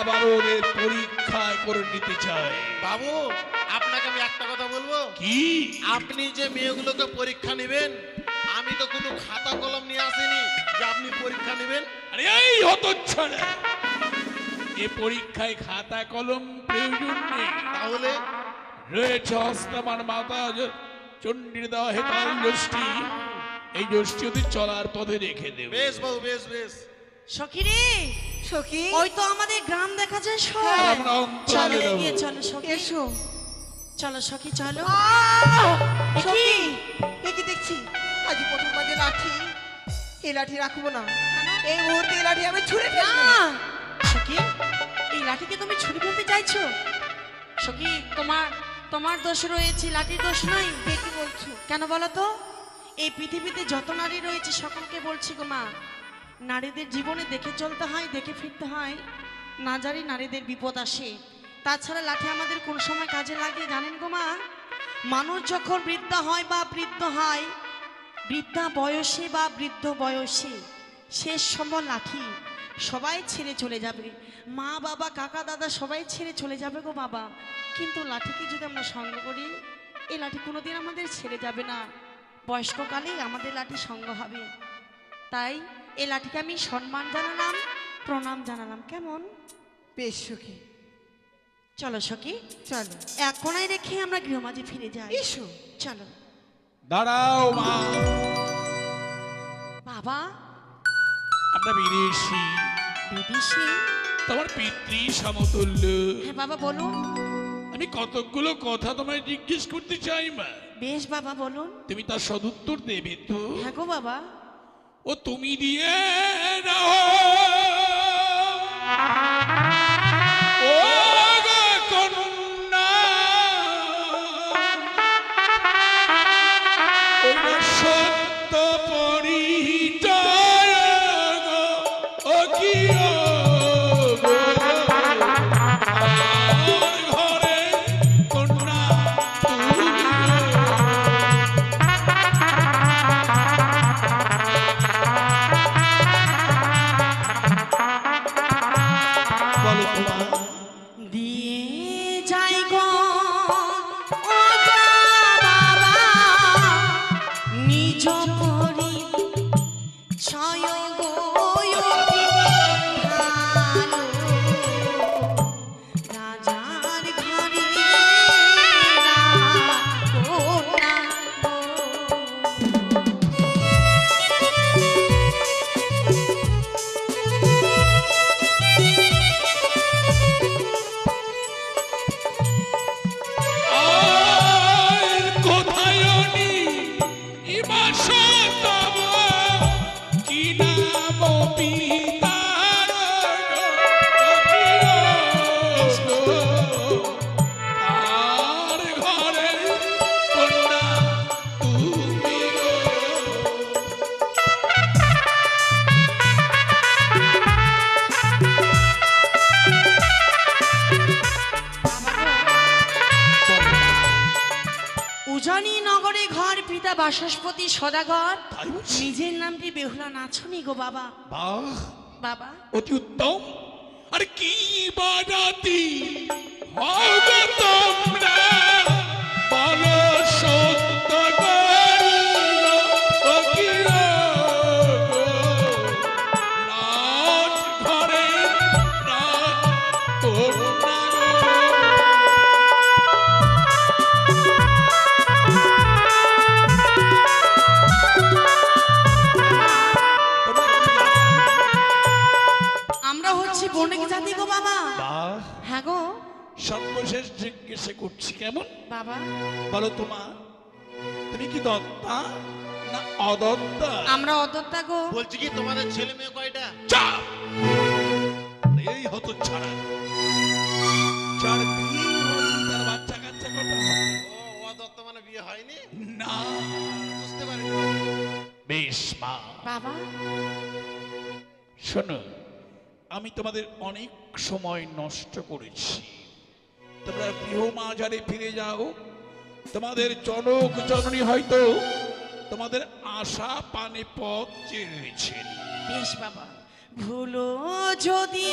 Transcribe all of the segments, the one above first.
আবার ওদের পরীক্ষায় করে নিতে চাই বাবু আপনাকে আমি একটা কথা বলব? কি? আপনি যে মেয়েগুলোকে পরীক্ষা নেবেন আমি তো কোনো খাতা কলম নিয়ে আসিনি যে আপনি পরীক্ষা নেবেন। আরে এই হতচ্ছাড়া! এ পরীক্ষায় খাতা কলম প্রয়োজন নেই। তাহলে? রয়েছে হস্তামান মাতা চণ্ডীর দেওয়া হেতাল যষ্টি এই ওদের চলার পথে রেখে দেবে। বেশ বাবু বেশ বেশ। সখী রে সখী। ওই তো আমাদের গ্রাম দেখা যায় সব। চলো রবো। এগিয়ে চলো সখী। এসো। চলো সখী চলো? সখী এ দেখছি। আজ প্রথম বাজে লাঠি। এই লাঠি রাখব না। এই মুহূর্তে এই লাঠি আমি ছুঁড়ে না। ফেলব। সখী এই লাঠিকে তুমি ছুরি ফেলতে চাইছো? সখী তোমার তোমার দোষ রয়েছে লাঠির দোষ নাই। কে কি বলছো? কেন বলো তো? এই পৃথিবীতে যত নারী রয়েছে সকলকে বলছি গো মা নারীদের জীবনে দেখে চলতে হয়, দেখে ফিরতে হয়। না জানি নারীদের বিপদ আসে। তাছাড়া লাঠি আমাদের কোন সময় কাজে লাগে জানেন গো মা? মানুষ যখন বৃদ্ধা হয় বা বৃদ্ধ হয়, বৃদ্ধা বয়সে বা বৃদ্ধ বয়সে শেষ সময় লাঠি সবাই ছেড়ে চলে যাবে। মা, বাবা, কাকা, দাদা সবাই ছেড়ে চলে যাবে গো বাবা। কিন্তু লাঠিকে যদি আমরা সঙ্গ করি, এই লাঠি কোনোদিন আমাদের ছেড়ে যাবে না। বয়স্ককালেই আমাদের লাঠি সঙ্গ হবে। তাই এ লাঠিকে আমি সম্মান জানালাম প্রণাম জানালাম। কেমন? বেশ সখী। চলো সখী চলো। এক কোনায় রেখে আমরা গৃহমাঝে ফিরে যাই। এসো। চলো। দাঁড়াও মা। বাবা। আমরা বিদেশি। বিদেশি? তোমার পিতৃ সমতুল্য। হ্যাঁ বাবা বলুন। আমি কতকগুলো কথা তোমায় জিজ্ঞেস করতে চাই মা। বেশ বাবা বলুন। তুমি তার সদুত্তর দেবে তো? হ্যাঁ গো বাবা। ও তুমি দিয়ে নাও পিতা বাসস্পতি সদাগর। নিজের নামটি বেহুলা নাচনি গো বাবা। বাহ। বাবা। অতি উত্তম। আর কি বাজাতি আমরা জাতি গো বাবা? বাহ হ্যাঁ গো। সর্বশেষ জিজ্ঞেসে করছি কেমন? বাবা। বলো তোমা তুমি কি দত্তা না অদত্তা? আমরা অদত্তা গো। বলছি কি তোমাদের ছেলে মেয়ে কয়টা? চাপ এই হতো ছাড়া চার বিয়ে তার বাচ্চা কাচ্চা কটা ও অদত্ত মানে বিয়ে হয়নি? না। বুঝতে পারি বেশ মা। বাবা। শোনো আমি তোমাদের অনেক সময় নষ্ট করেছি। তোমরা গৃহ মাঝারে ফিরে যাও। তোমাদের জনক জননী হয়তো তোমাদের আশা পানে পথ চেয়েছেন বেশ বাবা, ভুলো যদি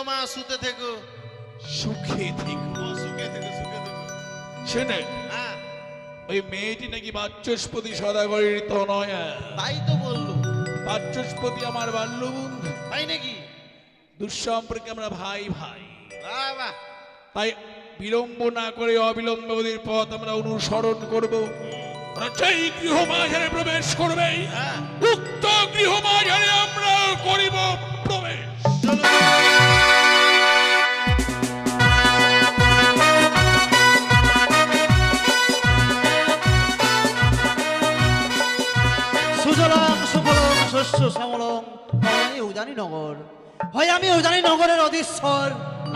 থেকো মা সুতে থেকো। সুখে থেকো সুখে থেকো সুখে থেকো। ওই মেয়েটি নাকি সদাগরের তো নয় তাই তো বলল। আমার বাল্য বন্ধু তাই নাকি? দুঃসম্পর্কে আমরা ভাই ভাই। তাই বিলম্ব না করে অবিলম্বে ওদের পথ আমরা অনুসরণ করব। প্রবেশ করবে হ্যাঁ।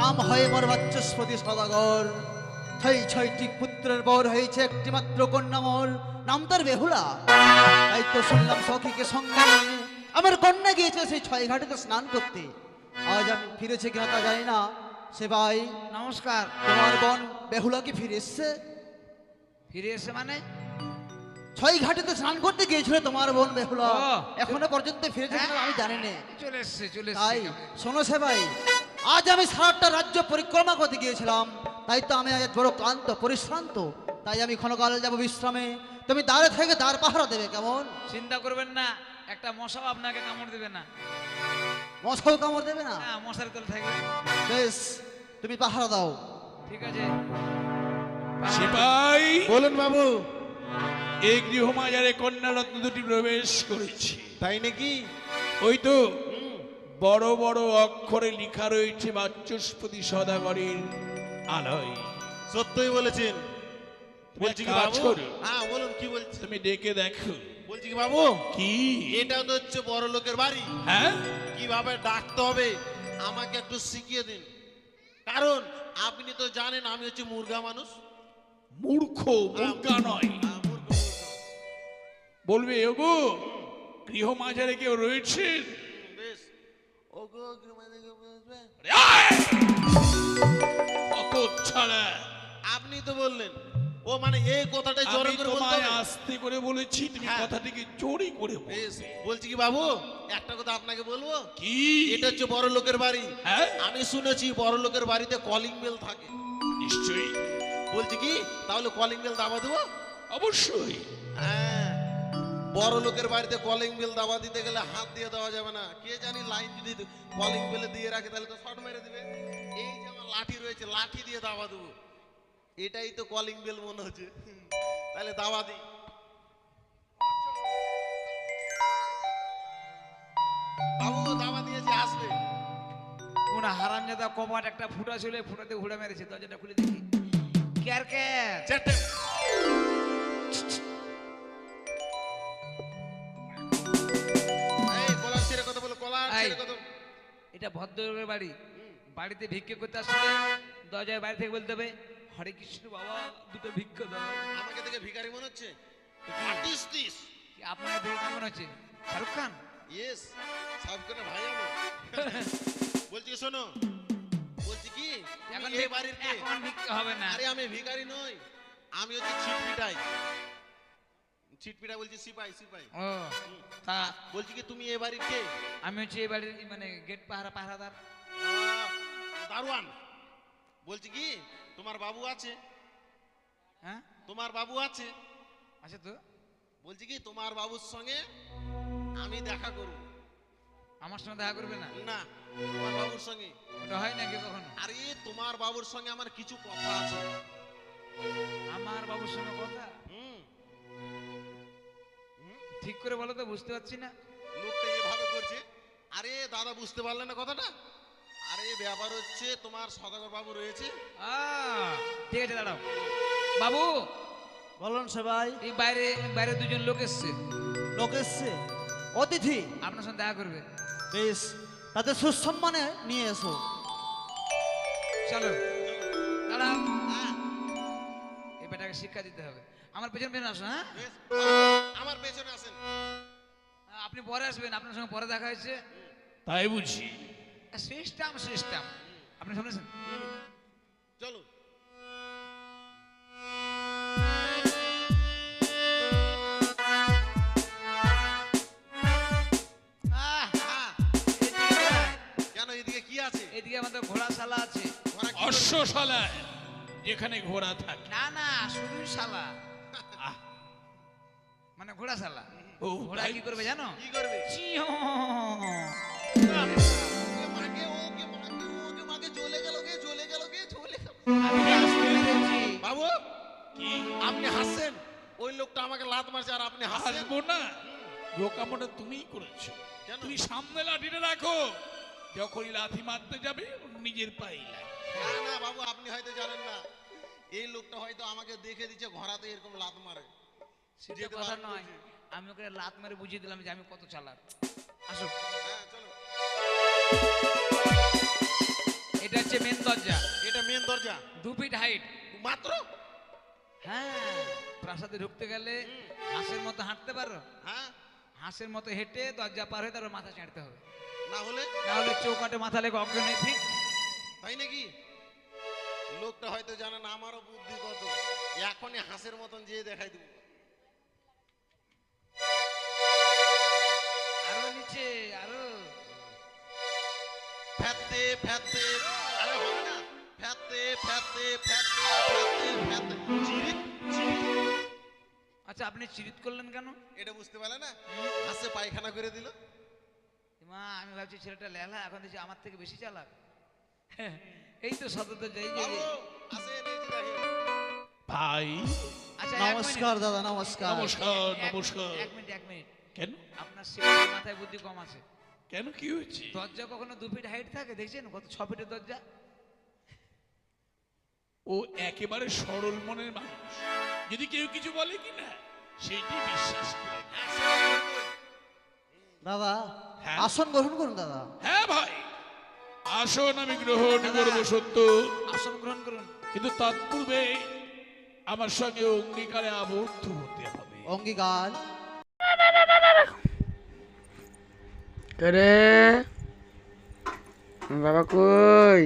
নাম হয় মোর বাচস্পতি সদাগর। ছয় ছয়টি পুত্রের বর হয়েছে একটি মাত্র কন্যা মোর নাম তার বেহুলা। তাই তো শুনলাম সখীকে সঙ্গে আমার কন্যা গিয়েছে সেই ছয় ঘাটেতে স্নান করতে। আজ আমি ফিরেছে কিনা তা জানি না। সে ভাই নমস্কার। তোমার বোন বেহুলা কি ফিরে এসছে? ফিরে এসে মানে? ছয় ঘাটেতে স্নান করতে গিয়েছিল তোমার বোন বেহুলা। এখনও পর্যন্ত ফিরেছে কিনা আমি জানি না। চলে এসছে চলে তাই শোনো সে ভাই আজ আমি সারাটা রাজ্য পরিক্রমা করতে গিয়েছিলাম। তাই তো আমি আজ বড় ক্লান্ত পরিশ্রান্ত। তাই আমি ক্ষণকাল যাব বিশ্রামে। তুমি দাঁড়ে থেকে দাঁড় পাহারা দেবে কেমন? চিন্তা করবেন না একটা মশাও আপনাকে কামড় দেবে না। মশাও কামড় দেবে না? হ্যাঁ মশার তলে থাকবে। বেশ তুমি পাহারা দাও। ঠিক আছে। সিপাই। বলুন বাবু। এই গৃহ মাঝারে কন্যা রত্ন দুটি প্রবেশ করেছি। তাই নাকি? ওই তো বড় বড় অক্ষরে লেখা রয়েছে বাচস্পতি সদাগরের আলয়। সত্যই বলেছেন। বলছি কি বাবু? হ্যাঁ বলুন কি বলছি? তুমি ডেকে দেখো। বলছি কি বাবু? কি? এটা তো হচ্ছে বড় লোকের বাড়ি। হ্যাঁ? কীভাবে ডাকতে হবে? আমাকে একটু শিখিয়ে দিন। কারণ আপনি তো জানেন আমি হচ্ছে মুরগা মানুষ। মূর্খ মুর্গা নয়। বলবে ওগো গৃহ মাঝারে কেউ রয়েছে বেশ। ওগো গ্রামে থেকে বলবে। কত ছাড়া। আপনি তো বললেন। ও মানে এই কথাটাই জোরে করে তোমায় আস্তে করে বলেছি তুমি হ্যাঁ। কথাটিকে চোরি করে বলছি কি বাবু একটা কথা আপনাকে বলব? কি? এটা হচ্ছে বড় লোকের বাড়ি। হ্যাঁ? আমি শুনেছি বড় লোকের বাড়িতে কলিং বেল থাকে। নিশ্চয়ই। বলছি কি তাহলে কলিং বেল দাবা দেবো? অবশ্যই। হ্যাঁ। বড় লোকের বাড়িতে কলিং বেল দাবা দিতে গেলে হাত দিয়ে দেওয়া যাবে না। কে জানি লাইন যদি কলিং বেলে দিয়ে রাখে তাহলে তো শর্ট মেরে দিবে। এই যে আমার লাঠি রয়েছে লাঠি দিয়ে দাবা দেবো। এটাই তো কলিং বেল মনে হচ্ছে। তাহলে দাবা দিই। বাবু দিয়েছে আসবে। কোন হারামজাদা কপাট একটা ফুটা ছিল ফুটাতে ঘুরে মেরেছে দরজাটা খুলে দেখি। ক্যার ক্যার এটা ভদ্রলোকের বাড়ি। বাড়িতে ভিক্ষে করতে আসলে দরজায় বাড়ি থেকে বলতে হবে হরে কৃষ্ণ বাবা দুটো ভিক্ষা দাও। আমাকে দেখে ভিখারি মনে হচ্ছে? আপনার দেখে কেমন হচ্ছে? শাহরুখ খান? ইয়েস সাবকানে ভাই আমি। বলছি শোনো? বলছি কি এখন এই বাড়ির এখন ভিক্ষা হবে না। আরে আমি ভিখারি নই আমি হচ্ছে ছিটপিটাই ছিটপিটা বলছি সিপাই সিপাই। ও তা বলছি কি তুমি এই বাড়ির কে? আমি হচ্ছে এই বাড়ির মানে গেট পাহারা পাহারাদার। দারোয়ান। বলছি কি তোমার বাবু আছে? হ্যাঁ? তোমার বাবু আছে? আছে তো। বলছি কি তোমার বাবুর সঙ্গে আমি দেখা করব। আমার সঙ্গে দেখা করবে না? না তোমার বাবুর সঙ্গে। ওটা হয় নাকি কখনো? আরে তোমার বাবুর সঙ্গে আমার কিছু কথা আছে। আমার বাবুর সঙ্গে কথা? ঠিক করে বলো তো বুঝতে পারছি না। লোকটা এভাবে করছে আরে দাদা বুঝতে পারলে না কথাটা? আরে ব্যাপার হচ্ছে তোমার সদাগর বাবু রয়েছে। আহ, ঠিক আছে দাঁড়াও। বাবু বলুন সে ভাই এই বাইরে বাইরে দুজন লোক এসছে। লোক এসছে? অতিথি? আপনার সঙ্গে দেখা করবে। বেশ তাদের সুসম্মানে নিয়ে এসো। চলো। দাঁড়াও। এই বেটাকে শিক্ষা দিতে হবে। আমার পেছন পেছন আসো হ্যাঁ? আমার পেছনে আসেন। আপনি পরে আসবেন আপনার সঙ্গে পরে দেখা হয়েছে। তাই বুঝি। System system. আপনি শুনেছেন? চলো আহ, হ্যাঁ এদিকে কেন এদিকে কি আছে? এদিকে আমাদের ঘোড়াশালা আছে? অশ্বশালায় যেখানে ঘোড়া থাকে। না না শুধু শালা। মানে ঘোড়া শালা। ও ঘোড়া কি করবে জানো? কি করবে? চিও। বাবু কি? আপনি হাসছেন? ওই লোকটা আমাকে লাত মারছে আর আপনি হাসবো না। তুমিই করেছ? তুমি সামনে লাঠিটা রাখো। যখনই লাথি মারতে যাবে নিজের পায়ে না না বাবু আপনি হয়তো জানেন না। এই লোকটা হয়তো আমাকে দেখে দিচ্ছে ঘোড়াতে এরকম লাত মারে। সেটা কথা নয়। আমি ওকে লাত মেরে বুঝিয়ে দিলাম যে আমি কত চালাক। আসো। হ্যাঁ এটা হচ্ছে মেন দরজা। এটা মেন দরজা। দু ফিট হাইট মাত্র? হ্যাঁ প্রাসাদে ঢুকতে গেলে হাঁসের মতো হাঁটতে পারো? হ্যাঁ। হাঁসের মতো হেঁটে দরজা পার হয়ে তারপর মাথা ছাড়তে হবে। না হলে? নাহলে চৌকাটে মাথা লেগে অজ্ঞান হয়ে ঠিক? তাই নাকি? লোকটা হয়তো জানে না আমারও বুদ্ধি কত। এখনই হাঁসের মতন যেয়ে দেখাই দেবো। আরও নিচে আরও। ফ্যাতে ফ্যাতে আরে হবে না। ফ্যাতে ফ্যাতে ফ্যাতে ফ্যাতে ফ্যাতে চিরিত আচ্ছা আপনি চিরিত করলেন কেন? এটা বুঝতে পারলে না? হাঁসে পায়খানা করে দিল। মা আমি ভাবছি ছেলেটা লেলা এখন দেখছি আমার থেকে বেশি চালাক। এই তো সতত যাই ভাই আচ্ছা নমস্কার দাদা নমস্কার। নমস্কার নমস্কার এক মিনিট এক আপনার মাথায় বুদ্ধি কম আছে কেন? কি হয়েছে? দরজা কখনো দু ফিট হাইট থাকে? দেখছেন কত ছ ফিটের দরজা? ও একেবারে সরল মনের মানুষ। যদি কেউ কিছু বলে কি না সেইটি বিশ্বাস করে দাদা হ্যাঁ? আসন গ্রহণ করুন দাদা। হ্যাঁ ভাই। আসন আমি গ্রহণ করব সত্য। আসন গ্রহণ করুন। কিন্তু তৎপূর্বে আমার সঙ্গে অঙ্গীকারে আবদ্ধ হতে হবে। অঙ্গীকার? রে বাবা কই?